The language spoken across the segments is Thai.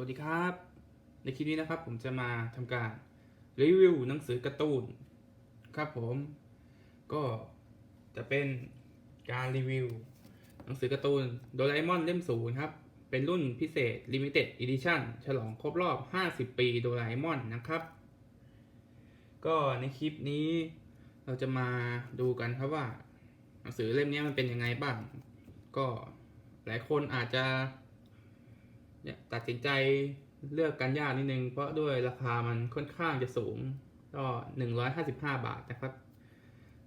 วัสดีครับ ในคลิปนี้นะครับผมจะมาทำการรีวิวหนังสือการ์ตูนครับผม ก็จะเป็นการรีวิว หนังสือการ์ตูนโดราเอมอนเล่มศูนย์ครับ เป็นรุ่นพิเศษ Limited Edition ฉลองครบรอบ 50 ปีโดราเอมอนนะครับ ก็ในคลิปนี้เราจะมาดูกันครับว่า หนังสือเล่มนี้มันเป็นยังไงบ้าง ก็หลายคนอาจจะ เนี่ยตัดสินใจเลือกกันยากนิดนึง เพราะด้วยราคามันค่อนข้างจะสูง ก็หนึ่งร้อยห้าสิบห้าบาทนะครับ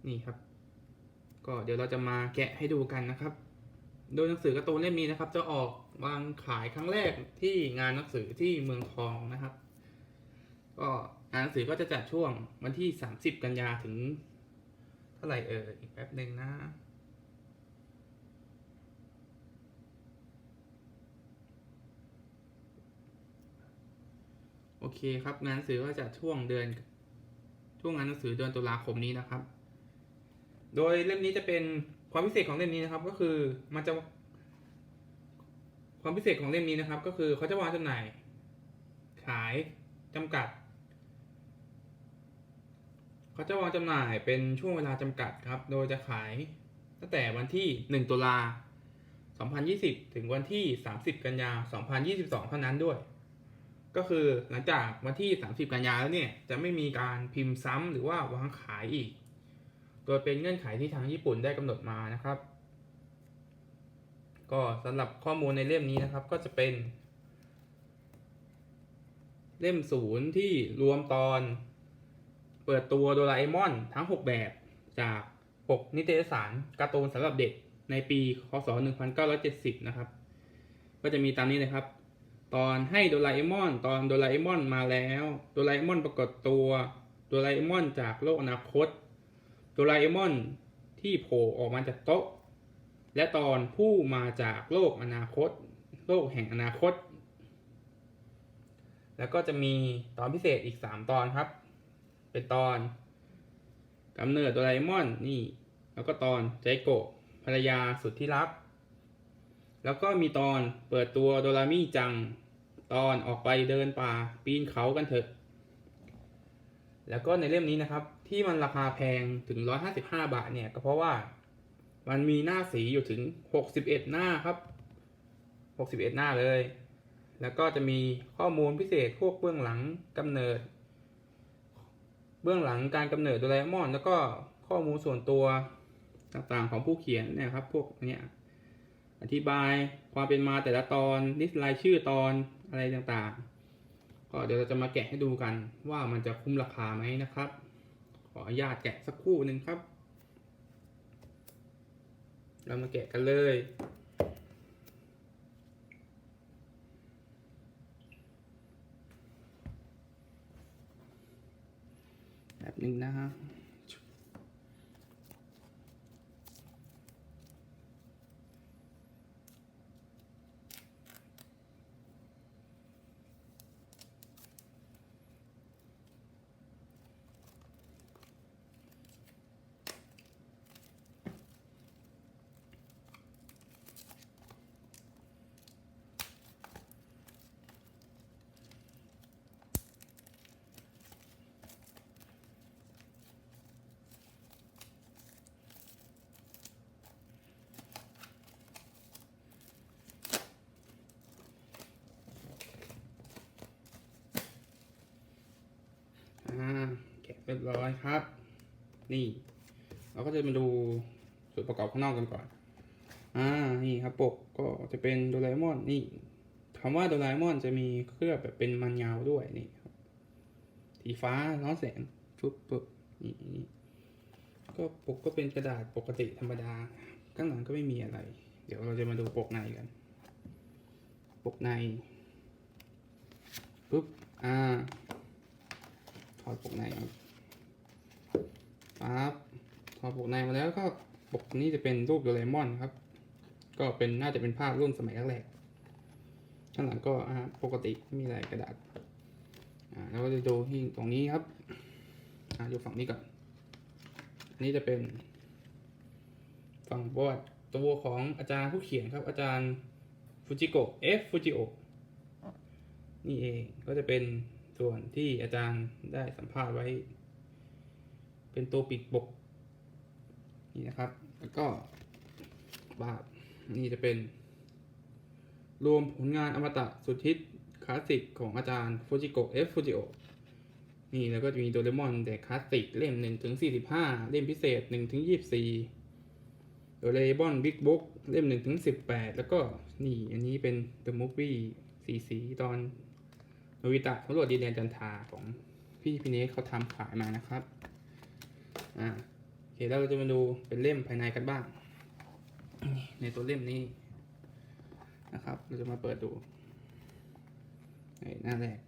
นี่ครับ ก็เดี๋ยวเราจะมาแกะให้ดูกันนะครับ โดยหนังสือการ์ตูนเล่มนี้นะครับ จะออกวางขายครั้งแรกที่งานหนังสือที่เมืองทองนะครับ ก็งานหนังสือก็จะจัดช่วงวันที่สามสิบกันยาถึงเท่าไหร่เอ่ยอีกแป๊บหนึ่งนะ โอเคครับงานหนังสือก็จะช่วงเดือนช่วงงานหนังสือเดือนตุลาคมนี้นะครับ โดยเล่มนี้จะเป็นความพิเศษของเล่มนี้นะครับ ก็คือมันจะความพิเศษของเล่มนี้นะครับ ก็คือเขาจะวางจำหน่าย ขายจำกัด เขาจะวางจำหน่ายเป็นช่วงเวลาจำกัดครับ โดยจะขายตั้งแต่วันที่ 1 ตุลา2020 ถึงวันที่ 30 กันยา 2022 เท่านั้นด้วย ก็คือหลังจากวันที่ 30 กันยาแล้วเนี่ย จะไม่มีการพิมพ์ซ้ำหรือว่าวางขายอีก โดยเป็นเงื่อนไขที่ทางญี่ปุ่นได้กำหนดมานะครับ ก็สำหรับข้อมูลในเล่มนี้นะครับ ก็จะเป็น เล่มศูนย์ที่รวมตอน เปิดตัวโดราเอมอนทั้ง 6 แบบจาก 6 นิตยสารการ์ตูนสำหรับเด็กในปี คศ 1970 นะครับ ก็จะมีตามนี้เลยครับ ตอนให้โดราเอมอน ตอนโดราเอมอนมาแล้วโดราเอมอนปรากฏตัวโดราเอมอนจากโลกอนาคตโดราเอมอนที่โผล่ออกมาจากโต๊ะ และตอนผู้มาจากโลกอนาคต โลกแห่งอนาคต แล้วก็จะมีตอนพิเศษอีก 3 ตอนครับ เป็นตอนกำเนิดโดราเอมอนนี่ แล้วก็ตอนใจโกะภรรยาสุดที่รัก แล้วก็มีตอนเปิดตัวโดรามิจัง ตอนออกไปเดินป่าปีนเขากันเถอะ แล้วก็ในเล่มนี้นะครับ ที่มันราคาแพงถึง 155 บาทเนี่ย ก็เพราะว่ามันมีหน้าสีอยู่ถึง 61 หน้าครับ 61 หน้าเลย แล้วก็จะมีข้อมูลพิเศษพวกเบื้องหลังกำเนิด เบื้องหลังการกำเนิดโดราเอมอน แล้วก็ข้อมูลส่วนตัวต่างๆของผู้เขียนเนี่ยครับ พวกเนี้ยอธิบายความเป็นมาแต่ละตอนลิสต์รายชื่อตอน อะไรต่างๆ ก็เดี๋ยวเราจะมาแกะให้ดูกันว่ามันจะคุ้มราคาไหมนะครับ ขออนุญาตแกะสักครู่หนึ่งครับ เรามาแกะกันเลยแบบหนึ่งนะฮะ อ่าแกะ เรียบร้อยครับ นี่ เราก็จะมาดูส่วนประกอบข้างนอกกันก่อน อ่า นี่ครับปกก็จะเป็นโดราเอมอน นี่คำว่าโดราเอมอนจะมีเคลือบแบบเป็นมันยาวด้วยนี่ครับสีฟ้าร้อนแสงชุบปึ๊บนี่นี่ก็ปกก็เป็นกระดาษปกติธรรมดา ข้างหลังก็ไม่มีอะไร เดี๋ยวเราจะมาดูปกในกัน ปกในปึ๊บ อ่า ถอดปกใน ครับปั๊บถอปกในมาแล้วก็ปกนี้จะเป็นรูปโดเรมอนครับ ก็เป็นน่าจะเป็นภาพรุ่นสมัยแรกๆข้างหลังก็ปกติไม่มีอะไรกระดาษอ่าแล้วก็จะดูที่ตรงนี้ครับอ่าดูฝั่งนี้ก่อนอันนี้จะเป็นฝั่งบอดตัวของอาจารย์ผู้เขียนครับ อาจารย์ฟูจิโกะเอฟฟูจิโอนี่เองก็จะเป็นส่วนที่อาจารย์ได้สัมภาษณ์ไว้ เป็นตัวปิดปกนี่นะครับ แล้วก็บาทนี่จะเป็น รวมผลงานอมตะสุดฮิตคลาสสิกของอาจารย์ฟูจิโกะเอฟฟูจิโอนี่แล้วก็จะมีโดเรมอนแต่คลาสสิกเล่ม1ถึง45 เล่มพิเศษ1ถึง24โดเรมอนบิ๊กบุ๊กเล่ม1ถึง18 แล้วก็นี่อันนี้เป็น The Movie สีสีตอนโนวิตะสำรวจดินแดนจันทาของพี่พิเนสเขาทำขายมานะครับ อ่าโอเคแล้วเราจะมาดูเป็นเล่มภายในกันบ้าง ในตัวเล่มนี้นะครับ เราจะมาเปิดดูในหน้าแรก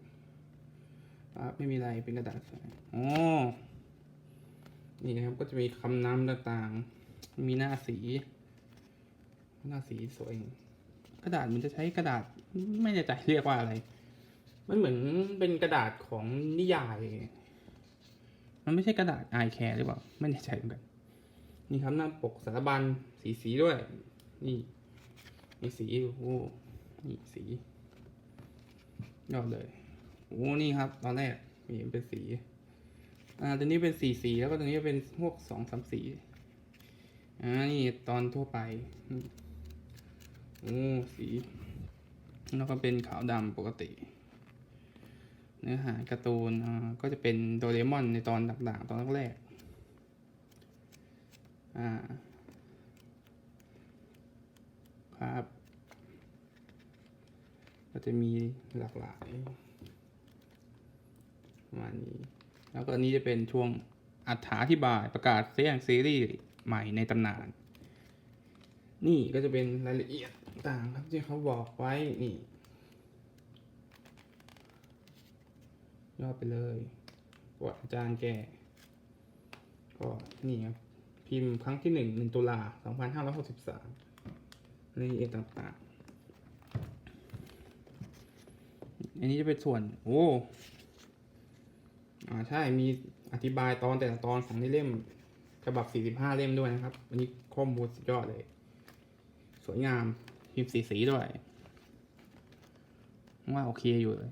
ปั๊บไม่มีอะไรเป็นกระดาษใสอ๋อนี่นะครับก็จะมีคำนำต่างๆ มีหน้าสี หน้าสีสวย กระดาษมันจะใช้กระดาษไม่แน่ใจเรียกว่าอะไร มันเหมือนเป็นกระดาษของนิยาย มันไม่ใช่กระดาษ i care หรือเปล่า ไม่แน่ใจเหมือนกัน นี่ครับหน้าปกสารบัญสีสีๆด้วย นี่มีสีโอ้นี่สี ยอดเลยโอ้นี่ครับ ตอนแรกมีเป็นสี อ่าตัวนี้เป็นสีสีแล้วก็ตัวนี้เป็นพวกสองสามสีอ่านี่ตอนทั่วไปโอ้สี แล้วก็เป็นขาวดำปกติ เนื้อหาการ์ตูนก็จะเป็นโดเรมอนในตอนต่างๆ ตอนแรกครับก็จะมีหลากหลายประมาณนี้ แล้วก็อันนี้จะเป็นช่วงอัถาธิบายประกาศเสียงซีรีส์ใหม่ในตำนาน นี่ก็จะเป็นรายละเอียดต่างครับที่เขาบอกไว้นี่ ยอดไปเลยวัติอาจารย์แกก็นี่ครับ พิมพ์ครั้งที่หนึ่งหนึ่งตุลาสองพันห้าร้อยหกสิบสามรายละเอียดต่างๆ อันนี้จะเป็นส่วน โอ้อ่าใช่มีอธิบายตอนแต่ละตอนของในเล่มฉบับ 45 เล่มด้วยนะครับอันนี้ข้อมูลสุดยอดเลย สวยงามพิมพ์สีสีด้วย ว่าโอเคอยู่เลย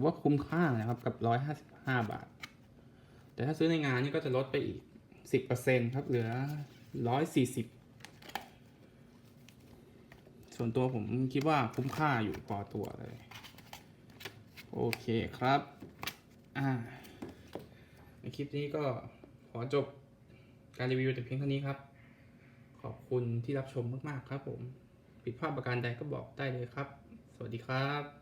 อว่าคุ้มค่านะครับกับ155บาท แต่ถ้าซื้อในงานนี่ก็จะลดไปอีก10%ครับ เหลือ140ส่วนตัวผมคิดว่าคุ้มค่าอยู่พอตัวเลย โอเคครับ อ่าในคลิปนี้ก็ขอจบการรีวิวแต่เพียงเท่านี้ครับ ขอบคุณที่รับชมมาก ๆ ครับผม ผิดพลาดประการใดก็บอกได้เลยครับ สวัสดีครับ